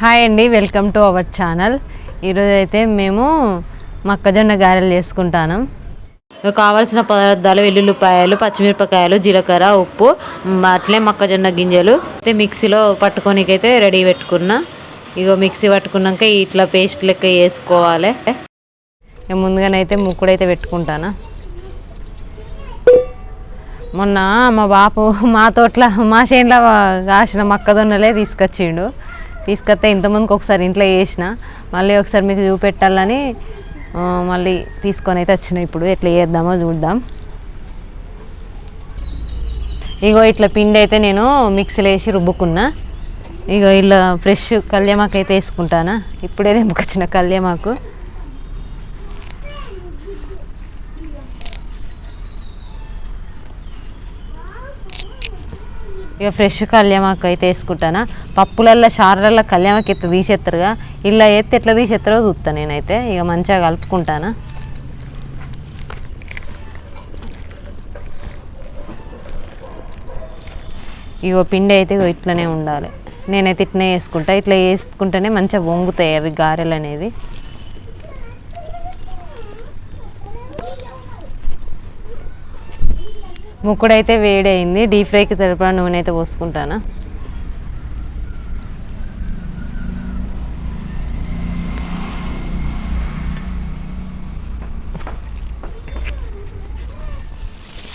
Hi అండి welcome to our channel ఈరోజు అయితే మేము మొక్కజొన్న గారెలు చేసుకుంటాను. కావలసిన కావాల్సిన పదార్థాలు వెల్లుల్లిపాయలు పచ్చిమిరపకాయలు జీలకర్ర ఉప్పు అట్లే మొక్కజొన్న గింజలు. అయితే మిక్సీలో పట్టుకోనికైతే రెడీ పెట్టుకున్నా. ఇగో మిక్సీ పట్టుకున్నాక ఇట్లా పేస్ట్ లెక్క వేసుకోవాలి ముందుగానైతే ముక్కుడైతే పెట్టుకుంటానా. మొన్న మా బాపు మా తోటలో మా చేనులో కాసిన మొక్కజొన్నలే తీసుకొచ్చిండు. తీసుకొస్తే ఇంతమందికి ఒకసారి ఇంట్లో చేసిన మళ్ళీ ఒకసారి మీకు చూపెట్టాలని మళ్ళీ తీసుకొని అయితే వచ్చిన ఇప్పుడు. ఎట్లా చేద్దామో చూద్దాం. ఇగో ఇట్లా పిండి అయితే నేను మిక్సీలో వేసి రుబ్బుకున్నా. ఇగో ఇలా ఫ్రెష్ కళ్యామాకు అయితే వేసుకుంటానా. ఇప్పుడే తెంపుకొచ్చిన కళ్యామాకు. ఇక ఫ్రెష్ కళ్యామాకు అయితే వేసుకుంటానా? పప్పులల్లో చారులల్లో కళ్యామాకు ఎత్తు తీసేస్తారుగా ఇలా ఎత్తి ఎట్లా తీసేస్తారో చూస్తాను నేనైతే. ఇక మంచిగా కలుపుకుంటానా? ఇగో పిండి అయితే ఇగో ఇట్లనే ఉండాలి. నేనైతే ఇట్లనే వేసుకుంటా. ఇట్లా వేసుకుంటేనే మంచిగా వంగుతాయి అవి గారెలు అనేది ముక్కుడైతే వేడి అయింది డీప్ ఫ్రైకి సరిపడా నూనె అయితే పోసుకుంటాను?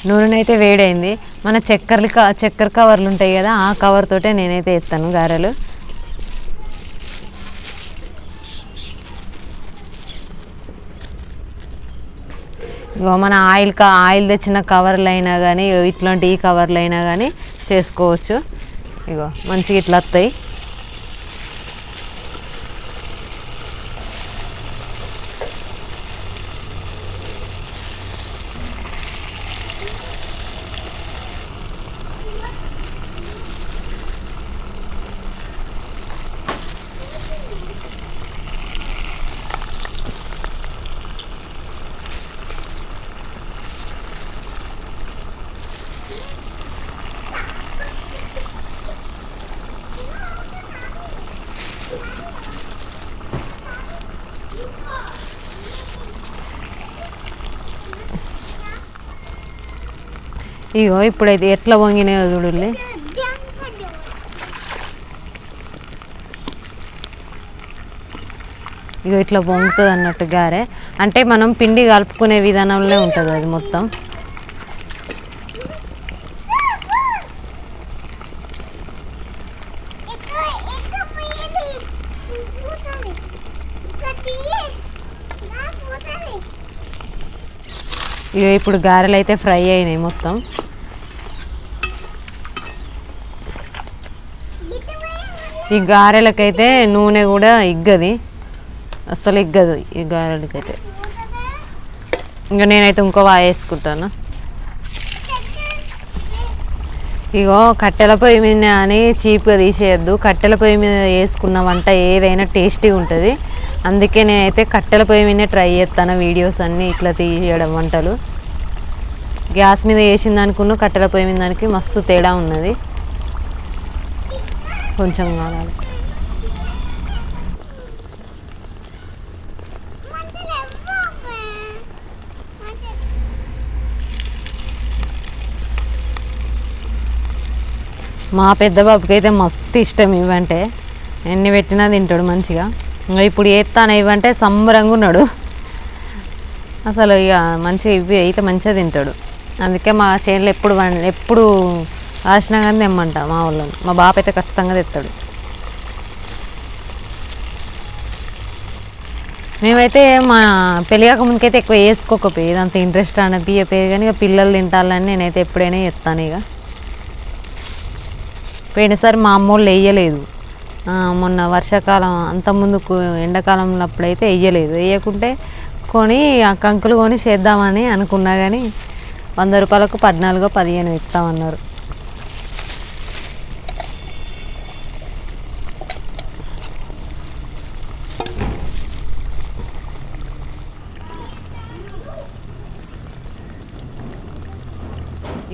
నూనె అయితే వేడైంది మన చక్కెరలు చక్కెర కవర్లు ఉంటాయి కదా ఆ కవర్ తోటే నేనైతే ఎత్తాను గారెలు. మన ఆయిల్ క ఆయిల్ తెచ్చిన కవర్లు అయినా కానీ ఇట్లాంటి ఈ కవర్లు అయినా కానీ చేసుకోవచ్చు. ఇగో మంచిగా ఇట్లా వస్తాయి ఇగో ఇప్పుడైతే ఎట్లా వంగినాయో చూడండి ఇగో ఇట్లా పొంగుతుంది అన్నట్టు గారె. అంటే మనం పిండి కలుపుకునే విధానంలో ఉంటుంది అది మొత్తం. ఇగో ఇప్పుడు గారెలు అయితే ఫ్రై అయినాయి మొత్తం. ఈ గారెలకైతే నూనె కూడా ఇగ్గది. అస్సలు ఇగ్గదు ఈ గారెలకైతే. ఇంకా నేనైతే ఇంకో వాయి వేసుకుంటాను. ఇగో కట్టెల పొయ్యి మీద అని చీప్గా తీసేయద్దు. కట్టెల పొయ్యి మీద వేసుకున్న వంట ఏదైనా టేస్టీగా ఉంటుంది. అందుకే నేనైతే కట్టెల పొయ్యి మీదనే ట్రై చేస్తాను వీడియోస్ అన్నీ ఇట్లా తీయడం వంటలు. గ్యాస్ మీద వేసిన కట్టెల పొయ్యి మీద దానికి మస్తు తేడా ఉన్నది. కొంచెం కావాలి. మా పెద్ద బాబుకి అయితే మస్తు ఇష్టం ఇవ్వంటే. ఎన్ని పెట్టినా తింటాడు మంచిగా. ఇంకా ఇప్పుడు ఏత్తాను ఇవ్వంటే సంబరంగా ఉన్నాడు. అసలు ఇక మంచిగా ఇవి అయితే మంచిగా తింటాడు. అందుకే మా చేనులో ఎప్పుడు ఎప్పుడు రాసినా కానీ తెమ్మంట మా వాళ్ళని. మా బాప అయితే ఖచ్చితంగా తెస్తాడు మేమైతే మా పెళ్ళి కాక ముందుకైతే ఎక్కువ వేసుకోకపోయి అంత ఇంట్రెస్ట్ అనిపించపోయేది కానీ ఇక పిల్లలు తింటాలని నేనైతే ఎప్పుడైనా చెప్తాను ఇక. పోయినసారి మా అమ్మోళ్ళు వేయలేదు. మొన్న వర్షాకాలం అంత ముందుకు ఎండాకాలంలో అప్పుడైతే వేయలేదు. వేయకుంటే కొని ఆ కంకులు కొని చేద్దామని అనుకున్నా కానీ వంద రూపాయలకు పద్నాలుగో పదిహేను ఇస్తామన్నారు.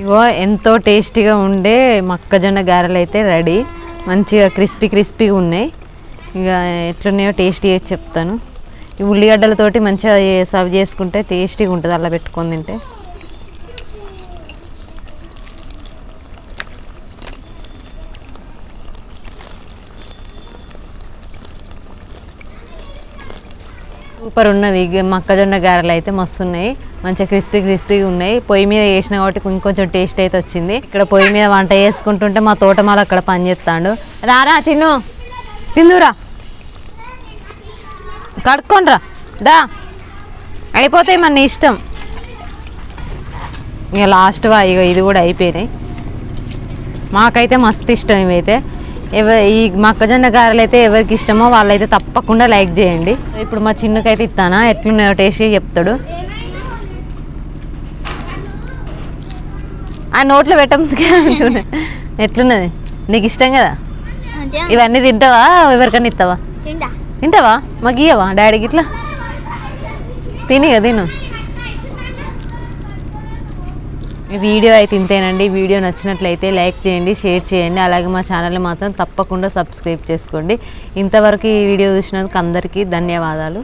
ఇగో ఎంతో టేస్టీగా ఉండే మొక్కజొన్న గారెలు అయితే రెడీ. మంచిగా క్రిస్పీ క్రిస్పీగా ఉన్నాయి. ఇక ఎట్లున్నాయో టేస్టీ చేసి చెప్తాను. ఈ ఉల్లిగడ్డలతోటి మంచిగా సర్వ్ చేసుకుంటే టేస్టీగా ఉంటుంది అలా పెట్టుకొని తింటే. సూపర్ ఉన్నవి మొక్కజొన్న గారెలు అయితే మస్తున్నాయి మంచిగా క్రిస్పీ క్రిస్పీగా ఉన్నాయి. పొయ్యి మీద వేసిన కాబట్టి ఇంకొంచెం టేస్ట్ అయితే వచ్చింది. ఇక్కడ పొయ్యి మీద వంట చేసుకుంటుంటే మా తోటమాల అక్కడ పని చేస్తాడు. రారా చిన్ను. తిందురా కడుక్కోనరా దా. అయిపోతాయి మన ఇష్టం. ఇక లాస్ట్ ఇక ఇది కూడా అయిపోయినాయి. మాకైతే మస్తు ఇష్టం ఇవైతే. ఎవ ఈ మొక్కజొన్న గారెలు అయితే ఎవరికి ఇష్టమో వాళ్ళైతే తప్పకుండా లైక్ చేయండి. ఇప్పుడు మా చిన్నకైతే ఇస్తానా? ఎట్లున్నాయో టేస్ట్ చెప్తాడు. ఆ నోట్లో పెట్టముందుకే చూడ. ఎట్లున్నది? నీకు ఇష్టం కదా? ఇవన్నీ తింటావా? ఎవరికన్నా ఇస్తావా? తింటావా? మాకు ఇయ్యవా డాడీకి ఇట్లా? తిని కదా తిను. ఈ వీడియో అయితే ఇంతేనండి. వీడియో నచ్చినట్లయితే లైక్ చేయండి షేర్ చేయండి. అలాగే మా ఛానల్ మాత్రం తప్పకుండా సబ్స్క్రైబ్ చేసుకోండి. ఇంతవరకు ఈ వీడియో చూసినందుకు అందరికీ ధన్యవాదాలు.